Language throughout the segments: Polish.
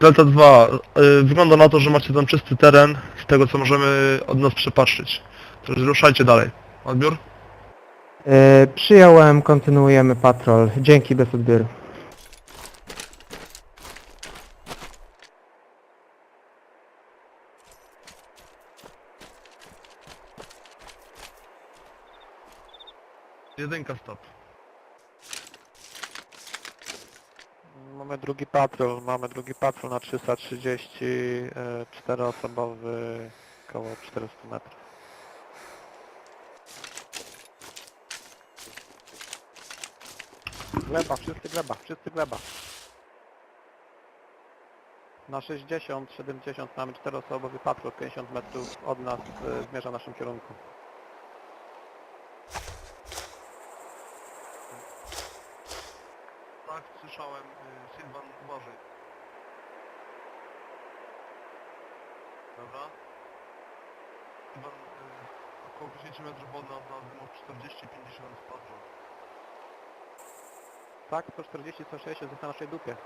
Delta 2, y, wygląda na to, że macie tam czysty teren, z tego co możemy od nas przepatrzyć. Także ruszajcie dalej. Odbiór? E, przyjąłem, kontynuujemy patrol. Dzięki, bez odbioru. Jedynka stop. Mamy drugi patrol, mamy drugi patrol na 330, e, czteroosobowy, około 400 metrów. Gleba, wszyscy gleba, wszyscy gleba. Na 60, 70 mamy czteroosobowy patrol, 50 metrów od nas e, zmierza w naszym kierunku. Tak, słyszałem. y, Sylwan, uważaj. Dobra. Sylwan, y, około 10 metrów od nas, na dymów 40-50 patrol. Tak, 140, 160 jest na naszej dupie.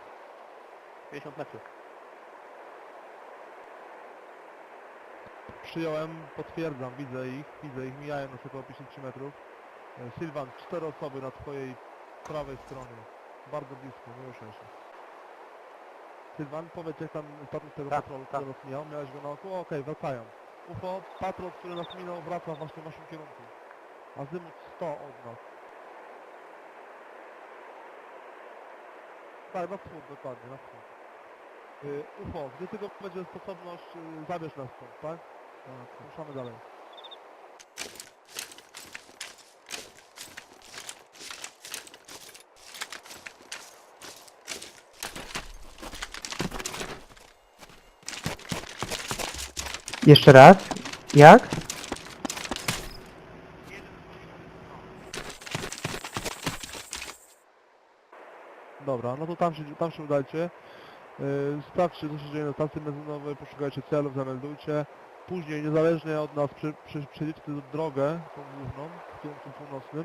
50 metrów. Przyjąłem, potwierdzam, widzę ich, widzę ich, mijają nas około 53 metrów. E, Sylwan, cztery osoby na twojej prawej stronie. Bardzo blisko, nie ruszaj się. Sylwan, powiedz jak tam status tego Tak, patrolu, tak. który nas mijał, miałeś go na oku? Okej, wracają. UFO, patrol, który nas minął, wraca właśnie w naszym kierunku. Azymut 100 od nas. Tak, na wschód, dokładnie, na wschód. Y, UFO, gdy tylko będzie sposobność, y, zabierz nas stąd, tak? Dobra, ruszamy dalej. Jeszcze raz. Jak? Dobra, no to tam się, tam się udajcie. Yy, sprawdźcie co się dzieje na stacji benzynowej, poszukajcie celów, zameldujcie. Później, niezależnie od nas, przy, przy, przejdziecie drogę, tą główną, w kierunku północnym.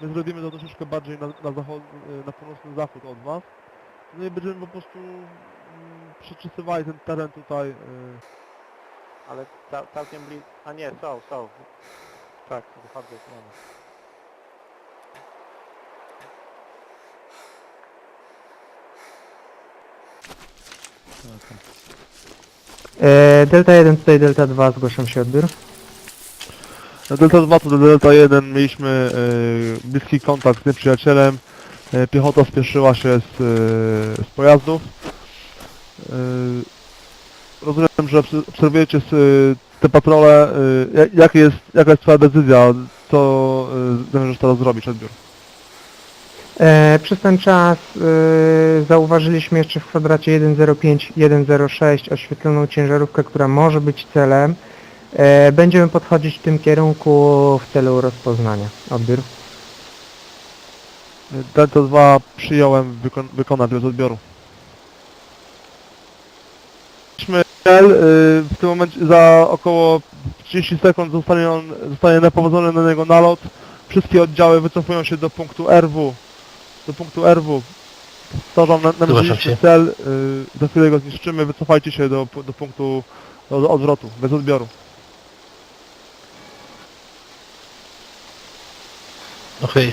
My zrobimy to troszeczkę bardziej na, na, zachod, yy, na północny zachód od was. No i będziemy po prostu mm, przeczysywali ten teren tutaj. Yy. Ale cał, całkiem blisko... A nie, są, są. Tak, wychodzę z mamy. E, Delta 1, tutaj Delta 2, zgłaszam się odbiór. Na Delta 2 to do Delta 1 mieliśmy y, bliski kontakt z nieprzyjacielem. Y, piechota spieszyła się z, y, z pojazdów. Y, rozumiem, że obs- obserwujecie y, te patrole. Y, jak, jest, jaka jest twoja decyzja? Co y, zamierzasz teraz zrobić? Odbiór. E, przez ten czas e, zauważyliśmy jeszcze w kwadracie 105-106 oświetloną ciężarówkę, która może być celem. E, będziemy podchodzić w tym kierunku w celu rozpoznania. Odbiór. Y, Delta 2 przyjąłem wykon wykonać bez odbioru. Mieliśmy cel, y, w tym momencie za około 30 sekund zostanie on zostanie naprowadzony na niego nalot. Wszystkie oddziały wycofują się do punktu RW. Do punktu RW. Powtarzam, na- namierzyliśmy cel, y, za chwilę go zniszczymy, wycofajcie się do, do punktu do odwrotu, bez odbioru. Okej.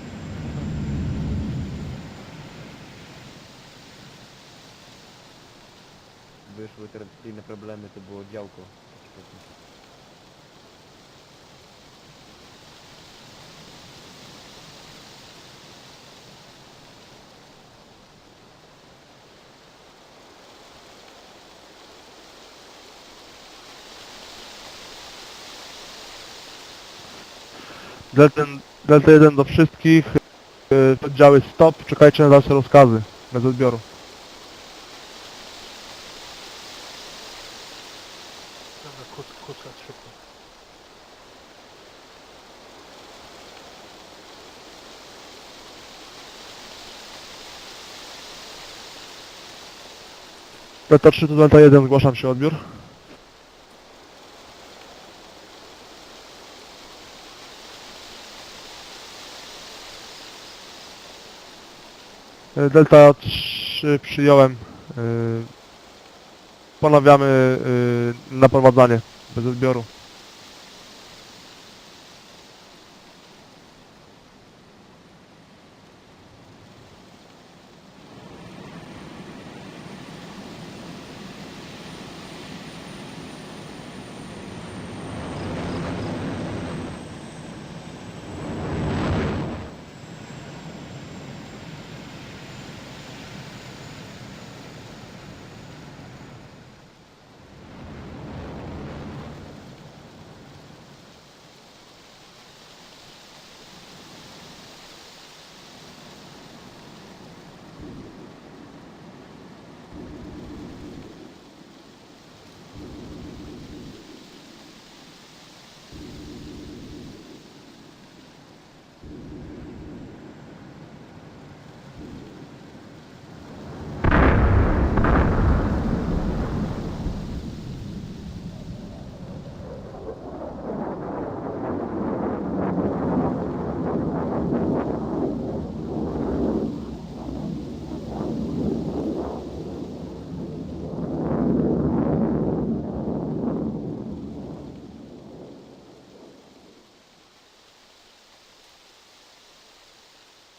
przyszły tradycyjne problemy, to było działko. Delta, Delta 1 do wszystkich, y, oddziały stop, czekajcie na dalsze rozkazy bez odbioru. Delta 3 to Delta 1, zgłaszam się odbiór. E, Delta 3 przyjąłem. e, Ponawiamy e, naprowadzanie bez odbioru.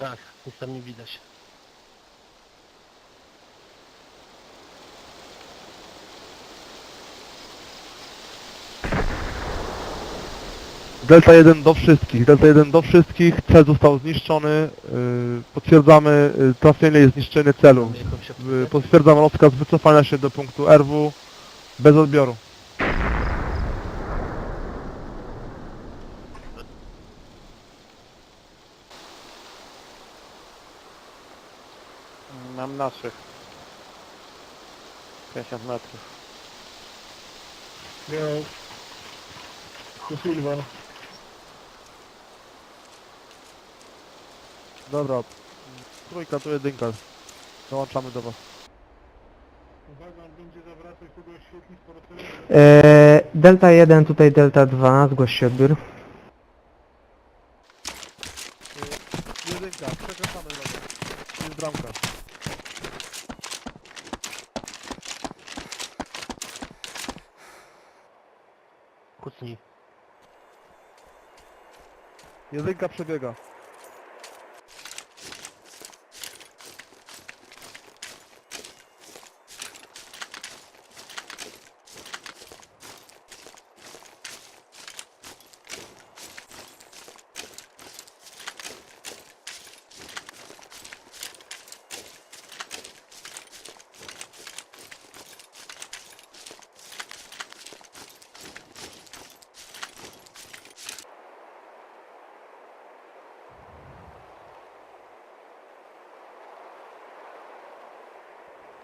Tak, nic tam nie widać. Delta 1 do wszystkich, Delta 1 do wszystkich, cel został zniszczony, yy, potwierdzamy yy, trafienie i zniszczenie celu. Apteczkę? Potwierdzam rozkaz wycofania się do punktu RW bez odbioru. Mam naszych. 50 metrów. Dobra, trójka tu jedynka. Dołączamy do was. E, Delta 1, tutaj Delta 2, zgłoś się odbiór. Jedynka, przekręcamy drogę. Jest bramka. Jedynka przebiega.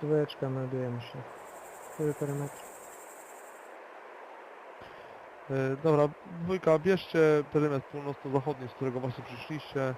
Dwójeczka, meldujemy się. Który perymetr? E, dobra, dwójka, bierzcie perymetr północno-zachodni, z którego właśnie przyszliście.